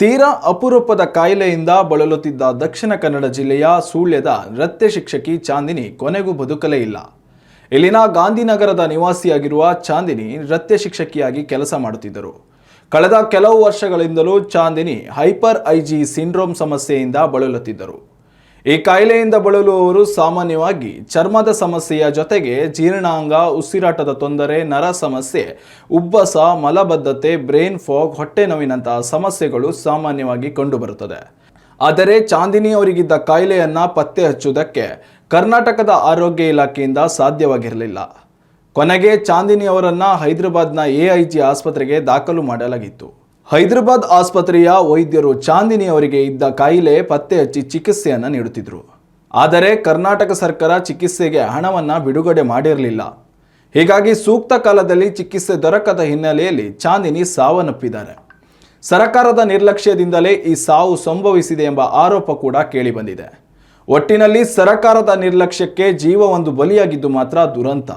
ತೀರಾ ಅಪರೂಪದ ಕಾಯಿಲೆಯಿಂದ ಬಳಲುತ್ತಿದ್ದ ದಕ್ಷಿಣ ಕನ್ನಡ ಜಿಲ್ಲೆಯ ಸುಳ್ಯದ ನೃತ್ಯ ಶಿಕ್ಷಕಿ ಚಾಂದಿನಿ ಕೊನೆಗೂ ಬದುಕಲೇ ಇಲ್ಲ. ಇಲ್ಲಿನ ಗಾಂಧಿನಗರದ ನಿವಾಸಿಯಾಗಿರುವ ಚಾಂದಿನಿ ನೃತ್ಯ ಶಿಕ್ಷಕಿಯಾಗಿ ಕೆಲಸ ಮಾಡುತ್ತಿದ್ದರು. ಕಳೆದ ಕೆಲವು ವರ್ಷಗಳಿಂದಲೂ ಚಾಂದಿನಿ ಹೈಪರ್ ಐಜಿ ಸಿಂಡ್ರೋಮ್ ಸಮಸ್ಯೆಯಿಂದ ಬಳಲುತ್ತಿದ್ದರು. ಈ ಕಾಯಿಲೆಯಿಂದ ಬಳಲುವವರು ಸಾಮಾನ್ಯವಾಗಿ ಚರ್ಮದ ಸಮಸ್ಯೆಯ ಜೊತೆಗೆ ಜೀರ್ಣಾಂಗ, ಉಸಿರಾಟದ ತೊಂದರೆ, ನರ ಸಮಸ್ಯೆ, ಉಬ್ಬಸ, ಮಲಬದ್ಧತೆ, ಬ್ರೈನ್ ಫಾಗ್, ಹೊಟ್ಟೆ ನೋವಿನಂತಹ ಸಮಸ್ಯೆಗಳು ಸಾಮಾನ್ಯವಾಗಿ ಕಂಡುಬರುತ್ತದೆ. ಆದರೆ ಚಾಂದಿನಿ ಅವರಿಗಿದ್ದ ಕಾಯಿಲೆಯನ್ನು ಪತ್ತೆ ಹಚ್ಚುವುದಕ್ಕೆ ಕರ್ನಾಟಕದ ಆರೋಗ್ಯ ಇಲಾಖೆಯಿಂದ ಸಾಧ್ಯವಾಗಿರಲಿಲ್ಲ. ಕೊನೆಗೆ ಚಾಂದಿನಿ ಅವರನ್ನು ಹೈದರಾಬಾದ್ನ ಎಐಜಿ ಆಸ್ಪತ್ರೆಗೆ ದಾಖಲು ಮಾಡಲಾಗಿತ್ತು. ಹೈದರಾಬಾದ್ ಆಸ್ಪತ್ರೆಯ ವೈದ್ಯರು ಚಾಂದಿನಿ ಅವರಿಗೆ ಇದ್ದ ಕಾಯಿಲೆ ಪತ್ತೆ ಹಚ್ಚಿ ಚಿಕಿತ್ಸೆಯನ್ನು ನೀಡುತ್ತಿದ್ದರು ಆದರೆ ಕರ್ನಾಟಕ ಸರ್ಕಾರ ಚಿಕಿತ್ಸೆಗೆ ಹಣವನ್ನು ಬಿಡುಗಡೆ ಮಾಡಿರಲಿಲ್ಲ. ಹೀಗಾಗಿ ಸೂಕ್ತ ಕಾಲದಲ್ಲಿ ಚಿಕಿತ್ಸೆ ದೊರಕದ ಹಿನ್ನೆಲೆಯಲ್ಲಿ ಚಾಂದಿನಿ ಸಾವನ್ನಪ್ಪಿದ್ದಾರೆ. ಸರ್ಕಾರದ ನಿರ್ಲಕ್ಷ್ಯದಿಂದಲೇ ಈ ಸಾವು ಸಂಭವಿಸಿದೆ ಎಂಬ ಆರೋಪ ಕೂಡ ಕೇಳಿಬಂದಿದೆ. ಒಟ್ಟಿನಲ್ಲಿ ಸರ್ಕಾರದ ನಿರ್ಲಕ್ಷ್ಯಕ್ಕೆ ಜೀವ ಒಂದು ಬಲಿಯಾಗಿದ್ದು ಮಾತ್ರ ದುರಂತ.